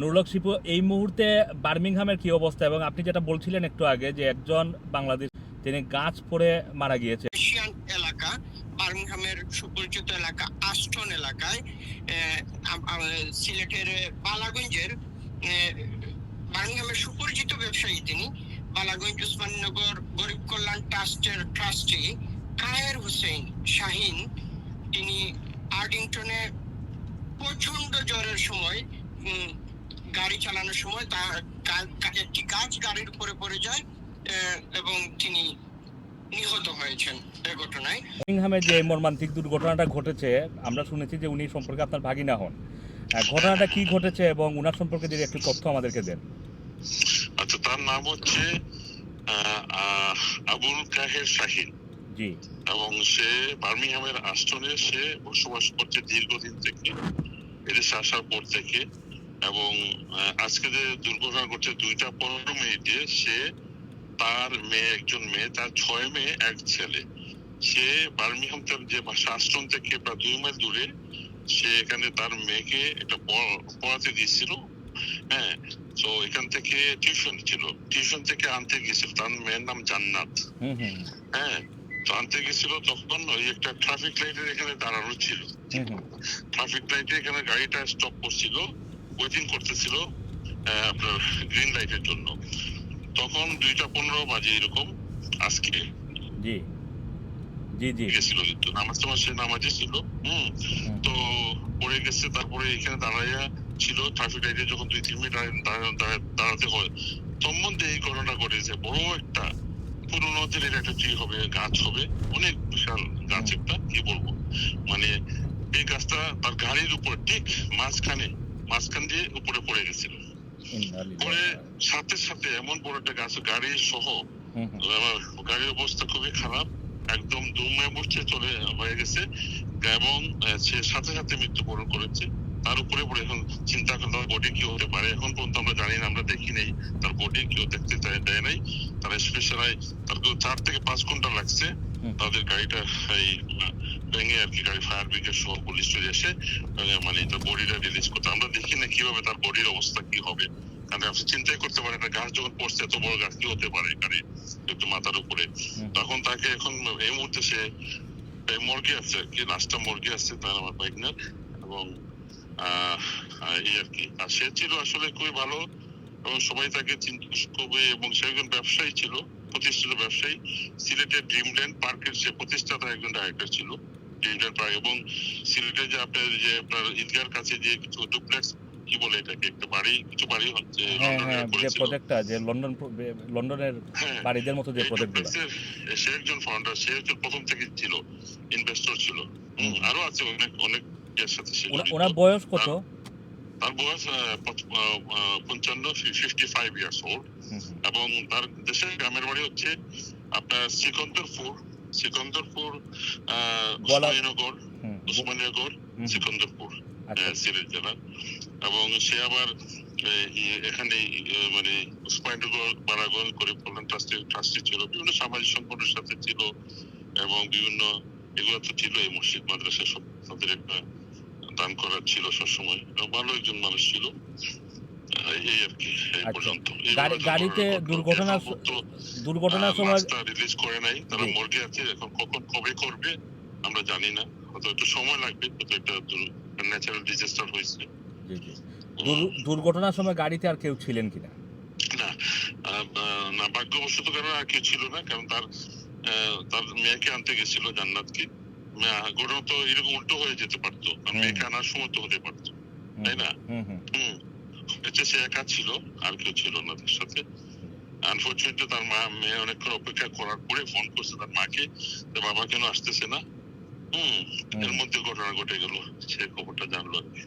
নুরুলক শিপু, এই মুহূর্তে বার্মিংহামের কি অবস্থা? এবং আপনি যেটা বলছিলেন একটু আগে যে একজন বাংলাদেশ, তিনি গাছ পড়ে মারা গিয়েছে। এশিয়ান এলাকা, বার্মিংহামের সুপরিচিত এলাকা আস্টন এলাকায় সিলেটের বালাগঞ্জের বার্মিংহামের সুপরিচিত ব্যবসায়ী তিনি, বালাগঞ্জ উসমাননগর গরিব কল্যাণ ট্রাস্টের ট্রাস্টি কায়ের হোসেন শাহিন। তিনি আর্ডিংটনে প্রচণ্ড জ্বরের সময় গাড়ি চালানোর সময় তার একটি গাছ গাড়ির উপরে পড়ে যায় এবং তিনি নিহত হয়েছেন এ ঘটনায়। বার্মিংহামে যে মর্মান্তিক দুর্ঘটনাটা ঘটেছে আমরা শুনেছি যে উনি সম্পর্কে আপনার ভাগিনা হন। ঘটনাটা কি ঘটেছে এবং উনার সম্পর্কে যদি একটু তথ্য আমাদেরকে দেন। আচ্ছা তার নাম হচ্ছে আবুল কাহের শাহিন। জি। এবং সে বার্মিংহামের সে বসবাস করছে দীর্ঘদিন থেকে এদেশে আসার পর থেকে। এবং আজকে যে দুর্ঘটনা ঘটছে দুইটা পনেরো মিনিটে সে তার মেয়ে একজন মেয়ে তার ছয় মেয়ে এক ছেলে। সে বার্মিংহাম যে আশ্রম থেকে প্রায় দুই মাইল দূরে সে এখানে তার মেয়েকে এটা পড়াতে দিয়েছিল হ্যাঁ তো এখান থেকে টিউশন ছিল। টিউশন থেকে আনতে গেছিল। তার মেয়ের নাম জান্নাত। হ্যাঁ তো আনতে গেছিল তখন ওই একটা ট্রাফিক লাইটের এখানে দাঁড়ানো ছিল। ট্রাফিক লাইটে এখানে গাড়িটা স্টপ করছিল। ওয়েটিং করতেছিল আপনার গ্রিন লাইটের জন্য। তখন দুইটা পনেরো বাজে এরকম আজকে। জি। জি জি। গেছিল কিন্তু নামাজ টামাজ সে নামাজে ছিল। হম। তো পড়ে গেছে তারপরে এখানে দাঁড়াইয়া ছিল ট্রাফিক লাইটে যখন দুই তিন মিনিট দাঁড়া- দাঁড়া- দাঁড়া- দাঁড়াতে হয়। সম্বন্ধে এই ঘটনা ঘটেছে বড় একটা পুরোনো দিনের একটা ট্রি হবে গাছ হবে অনেক বিশাল গাছ একটা কি বলব? মানে এই গাছটা তার গাড়ির উপর ঠিক মাঝখানে মাঝখান দিয়ে উপরে পড়ে গেছিল। পরে সাথে সাথে এমন বড় একটা গাছ গাড়ি সহ গাড়ির অবস্থা খুবই খারাপ একদম দুমে বসছে চলে হয়ে গেছে এবং সে সাথে সাথে মৃত্যুবরণ করেছে। তার উপরে পরে এখন চিন্তা তার বডি কি হতে পারে। এখন পর্যন্ত আমরা জানি না আমরা দেখি নেই তার বডি কেউ দেখতে চায় দেয় নাই। তারা স্পেশালাই তার চার থেকে পাঁচ ঘণ্টা লাগছে তাদের গাড়িটা এই ভেঙে আর কি গাড়ি ফায়ার ব্রিগেড সহ পুলিশ চলে এসে মানে তার বডিটা রিলিজ করতে আমরা দেখি না কীভাবে তার বডির অবস্থা কি হবে। কারণ আপনি চিন্তাই করতে পারেন একটা গাছ যখন পড়ছে এত বড় গাছ কি হতে পারে গাড়ি একটু মাথার উপরে। তখন তাকে এখন এই মুহূর্তে সে মর্গে আছে আর কি লাস্টটা মর্গে আছে তার আমার পাইকনার এবং এই আর কি। আর সে ছিল আসলে খুবই ভালো এবং সবাই তাকে চিন্তা খুবই এবং সে একজন ব্যবসায়ী ছিল প্রতিষ্ঠিত ব্যবসায়ী সিলেটের ড্রিমল্যান্ড পার্কের সে প্রতিষ্ঠাতা একজন ডাইরেক্টর ছিল। ড্রিমল্যান্ড পার্ক এবং সিলেটের যে আপনার যে আপনার ঈদগার কাছে যে কিছু ডুপ্লেক্স কি বলে এটাকে একটা বাড়ি কিছু বাড়ি হচ্ছে হ্যাঁ লন্ডনে হ্যাঁ যে প্রজেক্টটা যে লন্ডন লন্ডনের হ্যাঁ বাড়িদের মতো যে প্রজেক্টগুলো সে একজন ফাউন্ডার সে একজন প্রথম থেকে ছিল ইনভেস্টর ছিল। আরও আছে অনেক অনেক এর সাথে ওনার বয়স কত? তার বয়স পঞ্চান্ন ফিফটি ফাইভ ইয়ার্স ওল্ড। এবং তার দেশের গ্রামের বাড়ি হচ্ছে আপনার সিকন্দরপুর সিকন্দরপুর উসমানীনগর উসমানীনগর সিকন্দরপুর আচ্ছা সিলেট জেলা। এবং সে আবার এখানে মানে উসমানীনগর বারাগঞ্জ গরিব কল্যাণ ট্রাস্টের ট্রাস্টি ছিল। বিভিন্ন সামাজিক সংগঠনের সাথে ছিল এবং বিভিন্ন এগুলো তো ছিল এই মসজিদ মাদ্রাসা সব তাদের একটা দান করার ছিল সবসময়। এবং ভালো একজন মানুষ ছিল। এই আর কি এই আচ্ছা। পর্যন্ত গাড়িতে দুর্ঘটনার দুর্ঘটনার সময় রিলিজ করে নাই। তারা মর্গে আছে এখন কখন কবে করবে আমরা জানি না। হয়তো একটু সময় লাগবে হয়তো একটা ন্যাচারাল ডিজাস্টার হয়েছে। দুর্ঘটনার সময় গাড়িতে আর কেউ ছিলেন কিনা? না ভাগ্যবশত কারণে আর কেউ ছিল না কারণ তার তার মেয়েকে আনতে গেছিল জান্নাতকে। ঘটনা তো এরকম উল্টো হয়ে যেতে পারতো মেয়েকে আনার সময় তো হতে পারতো তাই না? হুম। হুম সে একা ছিল আর কেউ ছিল না তার সাথে। আনফর্চুনেটলি তার মা মেয়ে অনেকক্ষণ অপেক্ষা করার পরে ফোন করছে তার মাকে যে বাবা কেন আসতেছে না? হুম এর মধ্যে ঘটনা ঘটে গেল সে খবরটা জানলো আর কি।